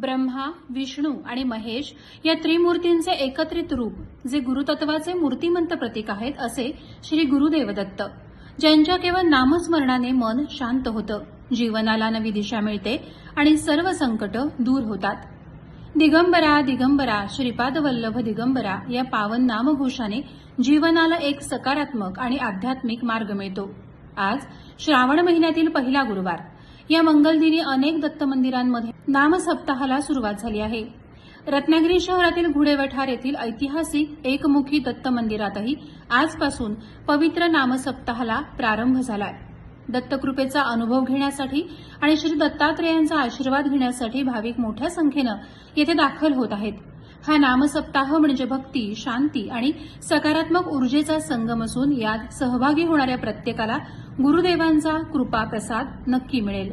ब्रह्मा विष्णू आणि महेश या त्रिमूर्तींचे एकत्रित रूप जे गुरुतत्वाचे मूर्तिमंत प्रतीक आहेत असे श्री गुरुदेवदत्त. ज्यांच्या केवळ नामस्मरणाने मन शांत होतं जीवनाला नवी दिशा मिळते आणि सर्व संकट दूर होतात. दिगंबरा दिगंबरा श्रीपाद वल्लभ दिगंबरा या पावन नामघोषाने जीवनाला एक सकारात्मक आणि आध्यात्मिक मार्ग मिळतो. आज श्रावण महिन्यातील पहिला गुरुवार. या मंगलदिनी अनेक दत्त मंदिरांमध्ये नामसप्ताहाला सुरुवात झाली आहे. रत्नागिरी शहरातील घुडेवठार येथील ऐतिहासिक एकमुखी दत्त मंदिरातही आजपासून पवित्र नामसप्ताहाला प्रारंभ झालाय. दत्तकृपेचा अनुभव घेण्यासाठी आणि श्री दत्तात्रेयांचा आशीर्वाद घेण्यासाठी भाविक मोठ्या संख्येनं येथे दाखल होत आहेत. हा नामसप्ताह म्हणजे भक्ती शांती आणि सकारात्मक ऊर्जेचा संगम असून यात सहभागी होणाऱ्या प्रत्येकाला गुरुदेवांचा कृपा प्रसाद नक्की मिळेल.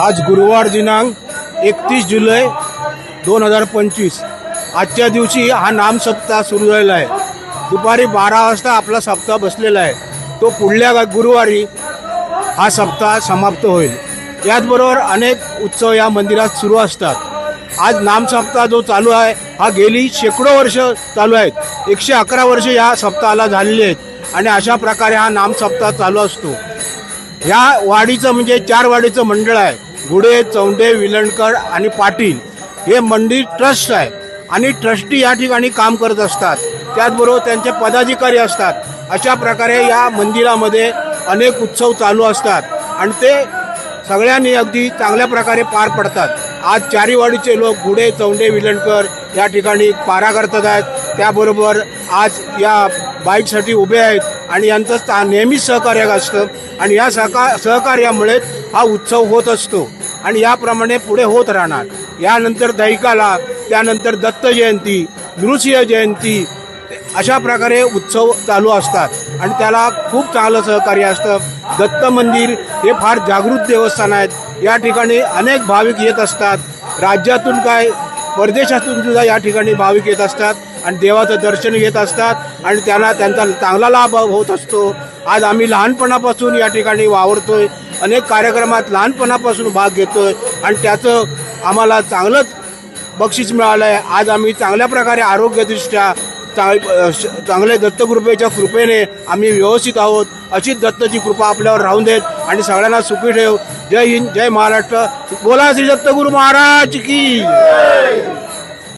आज गुरुवार दिनांक एकतीस जुलै दोन हजार पंचवीस. आजच्या दिवशी हा नामसप्ताह सुरू झालेला आहे. दुपारी बारा वाजता आपला सप्ताह बसलेला आहे. तो पुढल्या गुरुवारी हा सप्ताह समाप्त होईल. याचबरोबर अनेक उत्सव या मंदिरात सुरू असतात. आज नामसप्ताह जो चालू आहे हा गेली शेकडो वर्ष चालू आहेत. एकशे अकरा वर्ष या सप्ताहाला झालेली आहेत आणि अशा प्रकारे हा नामसप्ताह चालू असतो. ह्या वाडीचं म्हणजे चार वाडीचं मंडळ आहे. घुडे चौंडे विलणकर आणि पाटील हे मंदिर ट्रस्ट आहे. आणि ट्रस्टी या ठिकाणी काम करत असतात. त्याचबरोबर त्यांचे पदाधिकारी असतात. अशा प्रकारे या मंदिरामध्ये अनेक उत्सव चालू असतात. आणि ते सगळ्यांनी अगदी चांगल्या प्रकारे पार पडतात. आज चारीवाडीचे लोक घुडे चौंडे विलणकर या ठिकाणी पारा करतात आहेत. त्याबरोबर आज या बाईकसाठी उभे आहेत आणि यांचं नेहमीच सहकार्य असतं. आणि या सहका सहकार्यामुळे हा उत्सव होत असतो. आणि याप्रमाणे पुढे होत राहणार. यानंतर दैकाला त्यानंतर दत्त जयंती नृसिंह जयंती अशा प्रकारे उत्सव चालू असतात. आणि त्याला खूप चांगलं सहकार्य असतं. दत्त मंदिर हे फार जागृत देवस्थान आहेत. या ठिकाणी अनेक भाविक येत असतात. राज्यातून काय परदेशातून सुद्धा या ठिकाणी भाविक येत असतात आणि देवाचं दर्शन घेत असतात आणि त्यांना त्यांचा चांगला लाभ होत असतो. आज आम्ही लहानपणापासून या ठिकाणी वावरतोय. अनेक कार्यक्रमात लहानपणापासून भाग घेतोय. आणि त्याचं आम्हाला चांगलंच बक्षीस मिळालं आहे आज आम्ही चांगल्या प्रकारे आरोग्यदृष्ट्या चांग- चांगले दत्तकृपेच्या कृपेने आम्ही व्यवस्थित आहोत. अशीच दत्तची कृपा आपल्यावर राहून देत आणि सगळ्यांना सुखी ठेव. जय हिंद जय महाराष्ट्र. बोला श्री दत्तगुरु महाराज की